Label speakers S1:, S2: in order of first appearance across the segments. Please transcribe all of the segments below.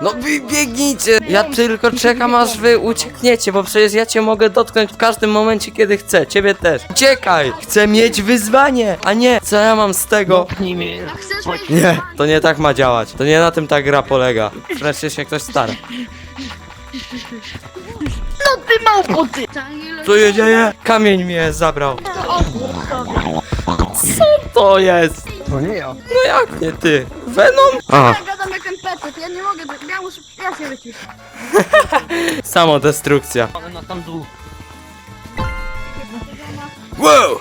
S1: No wy biegnijcie! Ja tylko czekam aż wy uciekniecie, bo przecież ja cię mogę dotknąć w każdym momencie, kiedy chcę. Ciebie też. Uciekaj! Chcę mieć wyzwanie, a nie co ja mam z tego?
S2: Jak chcesz mieć
S1: Nie, to nie tak ma działać. To nie na tym ta gra polega. Wreszcie się ktoś stara.
S2: No ty małpo ty!
S1: Co się dzieje? Kamień mnie zabrał. Co to jest?
S3: To nie ja.
S1: No jak nie ty? Venom? A,
S2: Pecet, ja nie mogę, ja muszę, ja się wyciszę.
S1: samodestrukcja.
S3: Na tam dół.
S1: Wow!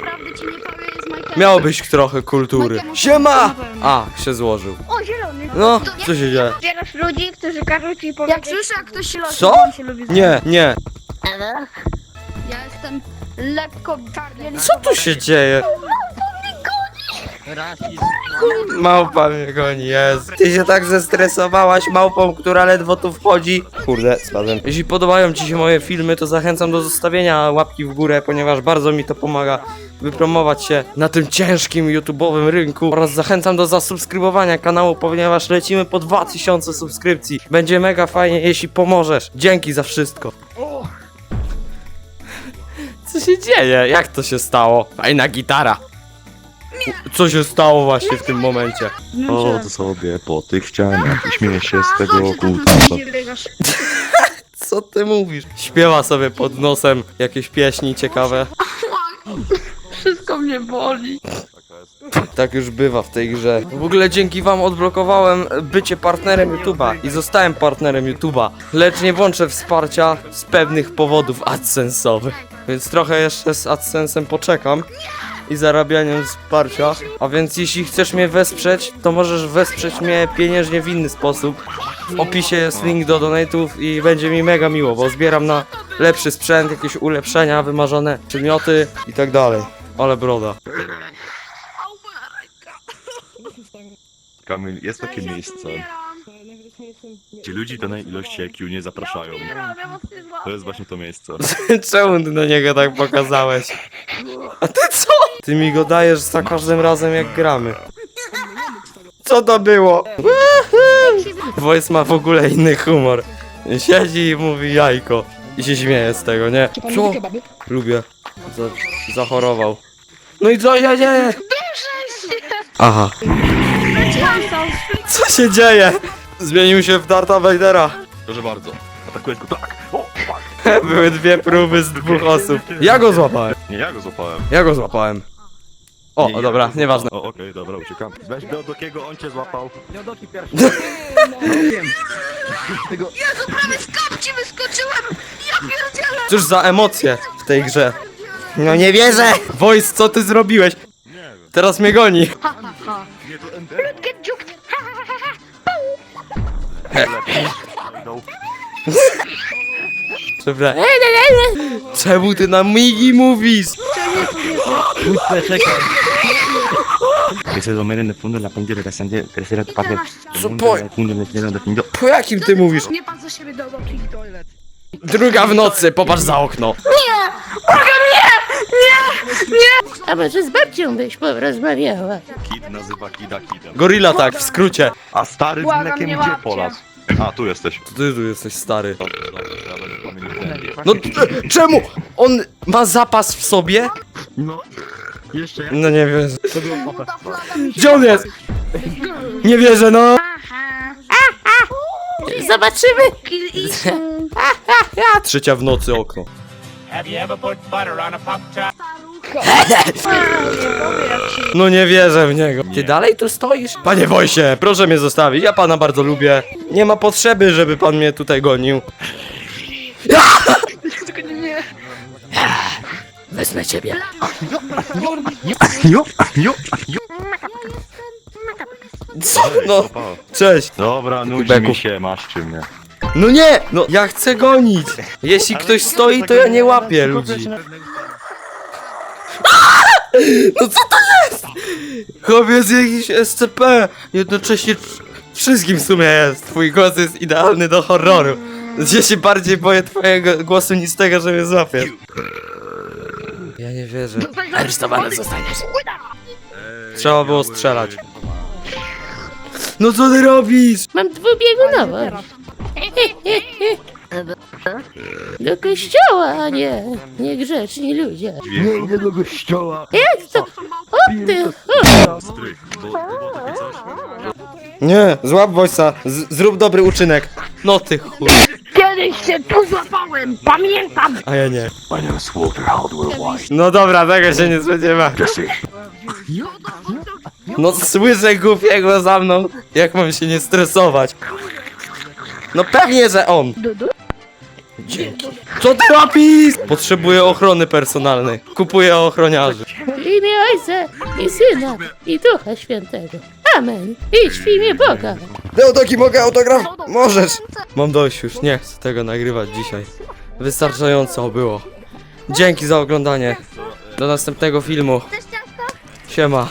S2: Naprawdę ci nie powiem, jest Michael.
S1: Miałbyś trochę kultury. Siema! A, się złożył.
S2: O, zielony.
S1: No, co się dzieje?
S4: Zbierasz ludzi, którzy każą ci powiedzieć...
S2: Jak słyszę, jak ktoś się losi,
S1: Co?
S2: się lubi
S1: Nie, nie.
S2: Ja jestem lekko czarny.
S1: Co tu się dzieje?
S3: Rasizm.
S1: Małpa mnie goni, jest. Ty się tak zestresowałaś małpą, która ledwo tu wchodzi. Kurde, spadłem. Jeśli podobają ci się moje filmy, to zachęcam do zostawienia łapki w górę, ponieważ bardzo mi to pomaga wypromować się na tym ciężkim YouTube'owym rynku oraz zachęcam do zasubskrybowania kanału, ponieważ lecimy po 2000 subskrypcji. Będzie mega fajnie, jeśli pomożesz. Dzięki za wszystko. Co się dzieje? Jak to się stało? Fajna gitara. Co się stało właśnie w tym momencie?
S5: Chodzę sobie po tych ścianach i śmieję się z tego
S2: biegasz.
S1: Co ty mówisz? Śpiewa sobie pod nosem jakieś pieśni ciekawe.
S2: Wszystko mnie boli.
S1: Tak już bywa w tej grze. W ogóle dzięki wam odblokowałem bycie partnerem YouTube'a i zostałem partnerem YouTube'a. Lecz nie włączę wsparcia z pewnych powodów AdSense'owych. Więc trochę jeszcze z AdSense'em poczekam i zarabianiem wsparcia. A więc jeśli chcesz mnie wesprzeć, to możesz wesprzeć mnie pieniężnie w inny sposób. W opisie jest link do donate'ów i będzie mi mega miło, bo zbieram na lepszy sprzęt, jakieś ulepszenia, wymarzone przedmioty i tak dalej. Ale broda.
S5: Kamil, jest takie miejsce, gdzie ludzi danej ilości IQ nie zapraszają. To jest właśnie to miejsce.
S1: Czemu ty na niego tak pokazałeś? A ty co? Ty mi go dajesz za każdym razem jak gramy. Co to było? Voice ma w ogóle inny humor. Siedzi i mówi jajko. I się śmieje z tego, nie? Co? Lubię. Za zachorował. No i co się dzieje? Aha. Co się dzieje? Zmienił się w Darta Vadera.
S5: Proszę bardzo. Atakujesz go tak! O, fuck!
S1: Były dwie próby z dwóch osób. Ja go złapałem.
S5: Nie, ja go złapałem.
S1: Ja go złapałem. O,
S5: Nie, ja
S1: dobra, nieważne.
S5: O, okej, dobra, uciekam. Weź do on cię złapał.
S3: Jodoki pierwszy.
S2: Prawie z kapci wyskoczyłem! Ja pierdzielę!
S1: Cóż za emocje w tej grze. No nie wierzę! Voice, co ty zrobiłeś?
S5: Nie wiem.
S1: Teraz mnie goni.
S5: Nie, to Ender.
S4: Get juked.
S5: No.
S1: Dobra. Czemu ty na migi mówisz?
S3: Kurde, czekaj.
S5: Ese domer en el fondo de la fuente interesante crecer a tu parte.
S1: Co po...
S5: Mundo definido.
S1: Po jakim ty mówisz?
S2: Nie patrz za siebie do oki toilet.
S1: Druga w nocy, popatrz za okno.
S4: A może z babcią byś porozmawiała?
S5: Kid nazywa Kida Kidem.
S1: Gorilla tak, w skrócie.
S5: A stary z
S2: Błagam,
S5: mlekiem
S2: nie
S5: gdzie
S2: łapcie.
S5: polas? A, tu jesteś.
S1: To ty tu jesteś stary.
S5: Dobrze, dobrze, ja będę pamiętał.
S1: No t- czemu? On ma zapas w sobie?
S3: No. Jeszcze ja.
S1: No nie wierzę.
S3: To było.
S1: Gdzie on jest? Nie wierzę, no.
S4: Zobaczymy.
S1: Trzecia w nocy okno. No nie wierzę w niego. Ty dalej tu stoisz? Panie Wojsie, proszę mnie zostawić, ja pana bardzo lubię. Nie ma potrzeby, żeby pan mnie tutaj gonił.
S4: Wezmę ciebie.
S1: Co? No, cześć.
S5: Dobra, nudzi
S1: Beku.
S5: mi się, masz czy mnie.
S1: No nie, no ja chcę gonić. Jeśli ktoś stoi, to ja nie łapię ludzi. No co to jest? Chłopiec jakiś SCP. Jednocześnie wsz- wszystkim w sumie jest. Twój głos jest idealny do horroru. Ja się bardziej boję twojego głosu niż tego, że mnie złapiesz. Ja nie wierzę.
S4: Aresztowany zostaniesz.
S1: Trzeba było strzelać. No co ty robisz?
S4: Mam dwubiegunowość. Do kościoła, a nie niegrzeczni ludzie.
S3: Nie idę do kościoła.
S4: Jak to? O ty! O.
S1: Nie, złap Wojsa, z- zrób dobry uczynek. No ty chuj.
S2: Kiedyś się tu złapałem, pamiętam!
S1: A ja nie. No dobra, tego się nie spodziewa. No słyszę głupiego za mną. Jak mam się nie stresować? No pewnie, że on. Dzięki. Co ty robisz? Potrzebuję ochrony personalnej. Kupuję ochroniarzy.
S4: w imię Ojca i Syna i Ducha Świętego. Amen. Idź w imię Boga.
S1: Deodoki, mogę autograf? Możesz. Mam dość już, nie chcę tego nagrywać dzisiaj. Wystarczająco było. Dzięki za oglądanie. Do następnego filmu. Siema.